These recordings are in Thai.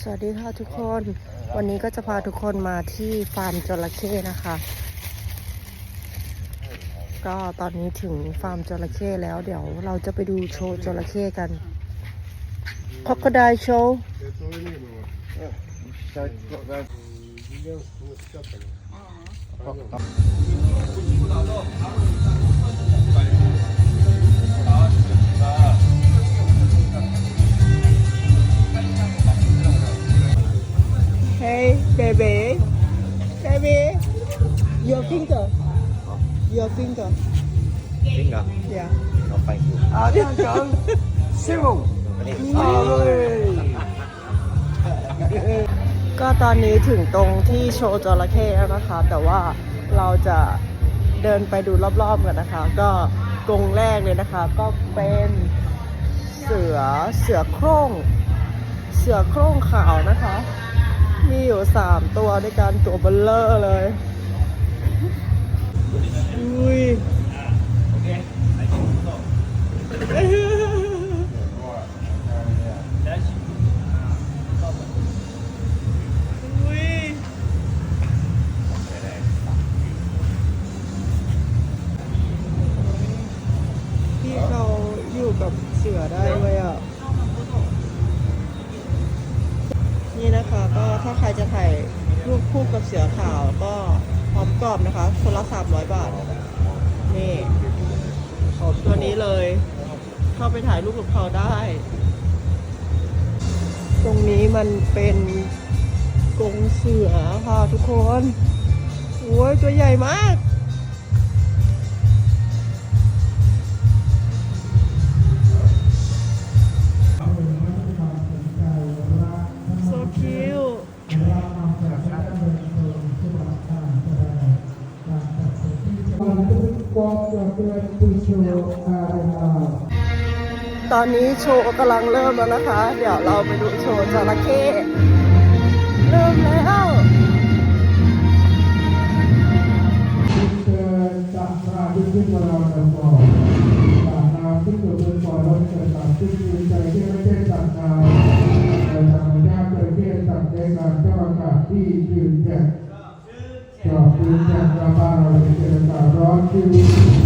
สวัสดีค่ะทุกคน วันนี้ก็จะพาทุกคนมาที่ฟาร์มจระเข้นะคะ ก็ตอนนี้ถึงฟาร์มจระเข้แล้ว เดี๋ยวเราจะไปดูโชว์จระเข้กันค o ก o ไดโชว์ Hey, baby. Baby. Your finger. Your finger. Finger. Yeah. No, thank you. À, đi ăn cơm Siêu Ờ, ơi ก็ตอนนี้ถึงตรงที่โชว์จระเข้แล้วนะคะ แต่ว่าเราจะเดินไปดูรอบๆกันนะคะ ก็กรงแรกเลยนะคะ ก็เป็นเสือเสือโคร่ง เสือโคร่งขาวนะคะ มีอยู่สามตัวด้วยการตัวเบลเลอร์เลย อุ้ย คนละสามร้อยบาท นี่ตัวนี้เลย เข้าไปถ่ายรูปกับเขาได้ ตรงนี้มันเป็นกงเสือค่ะทุกคนโอ้ยตัวใหญ่มาก ตอนนี้โชว์กำลังเริ่มแล้วนะคะ เดี๋ยวเราไปดูโชว์จระเข้เริ่มแล้วที่ยืนแก่จอบยืนแก่กระบาเราเจอตาร้อนคิว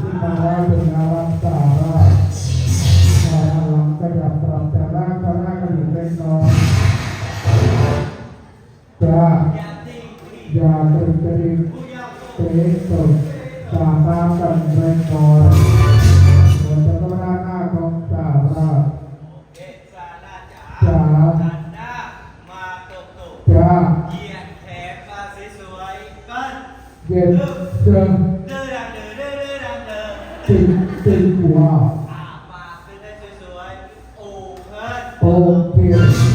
ที่มาแก็นอาวัตสาารับก็ร่ากันอยู่เล็กน้อจะาเตระหนกเตะตาตากันเล็กน้าจ้ด้าจ้าของสาจจะเหยีดแนาสวยกันเย็นเจิ ตึงตึงหัวอ่ามาขึ้นได้สวยๆโอ้เพื่อน โอ้เพื่อน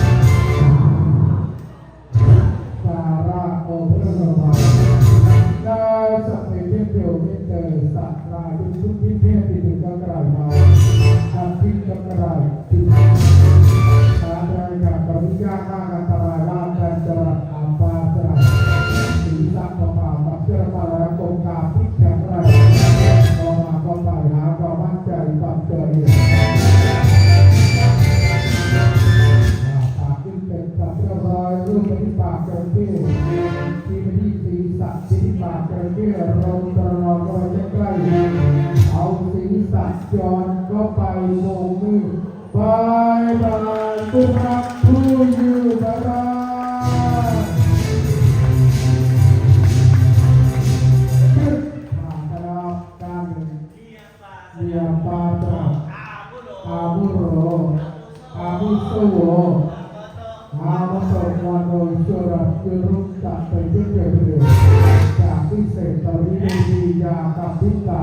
ไปโบกมือบายบายผู้รักผู้อยู่บายบาขึ้นผ่านไปแล้วการหนึ่งเรียบปาตราอาบุโรอาบุโสโวอาบุโสวานโนจุระจุรุตตะเปเจเจเปจากพิเศษตริณียากับพิกา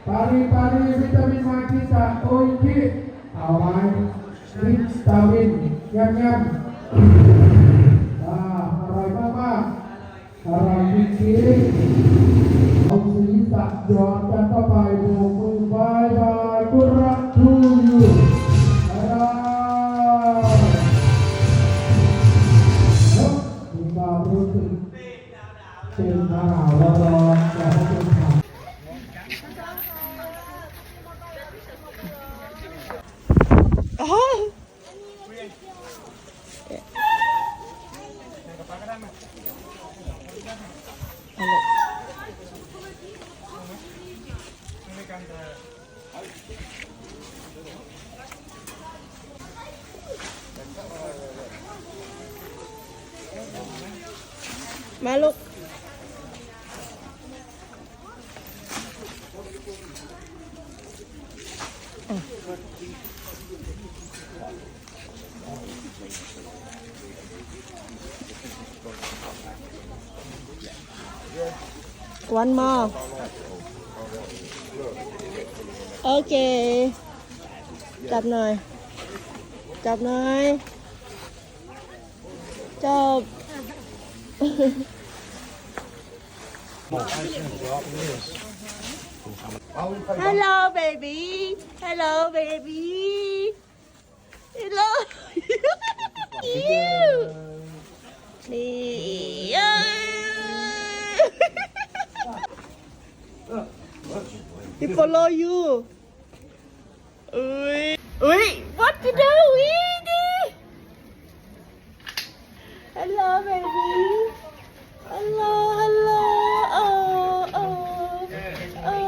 Pari-pari vitamin mati tak kunci. Awan Vitamin Nyam-nyam Nah, harai mama Harai mikir Om sini tak jual Tanpa payung มาลูก One more. Ok. จับหน่อย จับหน่อย จับ Hello, baby. Hello, baby. Hello. you. นี่เอ้ย He follow you. อุ้ยอุ้ย what you doing? Hello, baby. Hello, hello. Oh, oh, oh.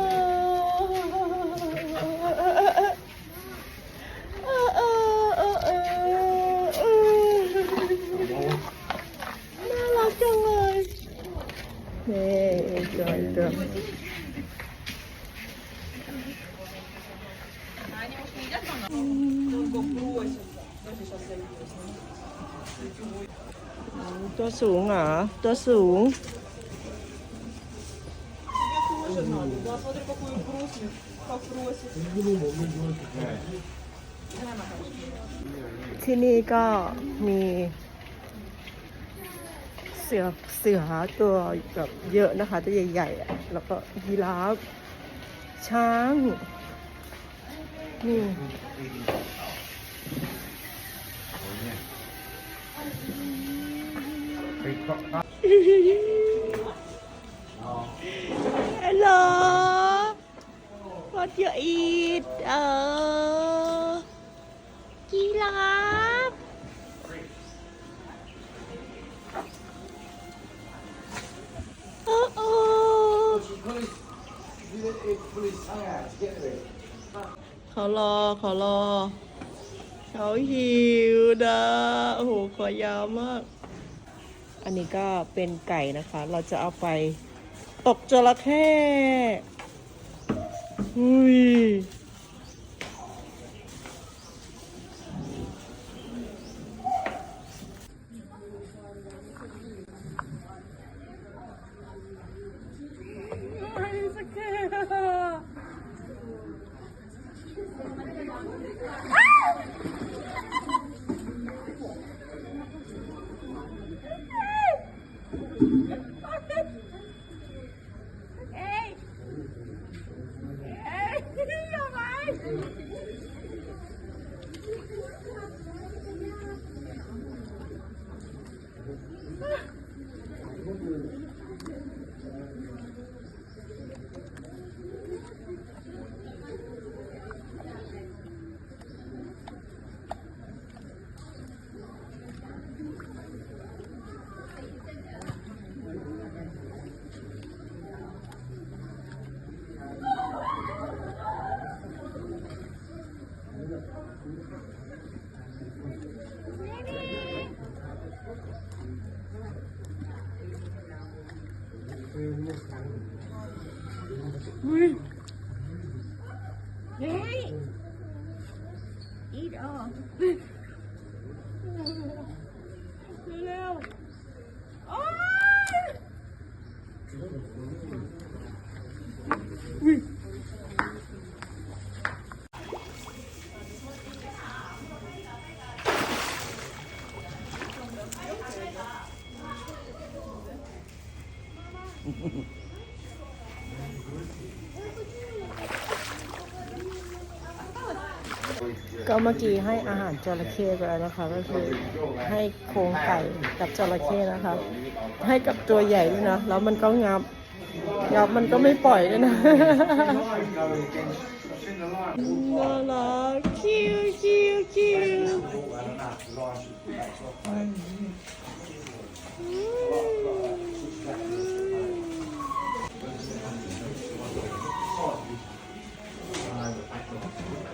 Oh, oh, oh, oh. น่ารักจังเลยนี่จอยจอย ตัวสูงเหรอ ตัวสูง ที่นี่ก็มีเสือเสือตัวแบบเยอะนะคะ ตัวใหญ่ๆ แล้วก็ยีราฟช้าง นี่ Hello What you eat เออกีราฟโอ้โอ้เขารอเขารอ เขาหิวนะโอ้โห ขอยาวมาก อันนี้ก็เป็นไก่นะคะ เราจะเอาไปตกจระเข้อุ้ย เร็วโอ๊ย ก็เมื่อกี้ให้อาหารจระเข้ไปแล้วนะคะ ก็คือให้โครงไก่กับจระเข้นะคะ ให้กับตัวใหญ่ด้วยนะ แล้วมันก็งับงับมันก็ไม่ปล่อยด้วยนะน่ารักคิวคิวคิวอุ้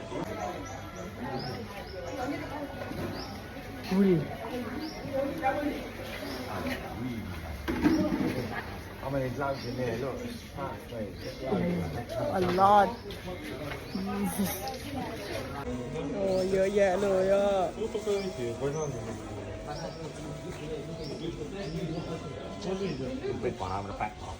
ย How many gloves in there? Look, ah, wait. อันรอดโอ้เยอะแยะเลยอะเป็นปลามันแปะออก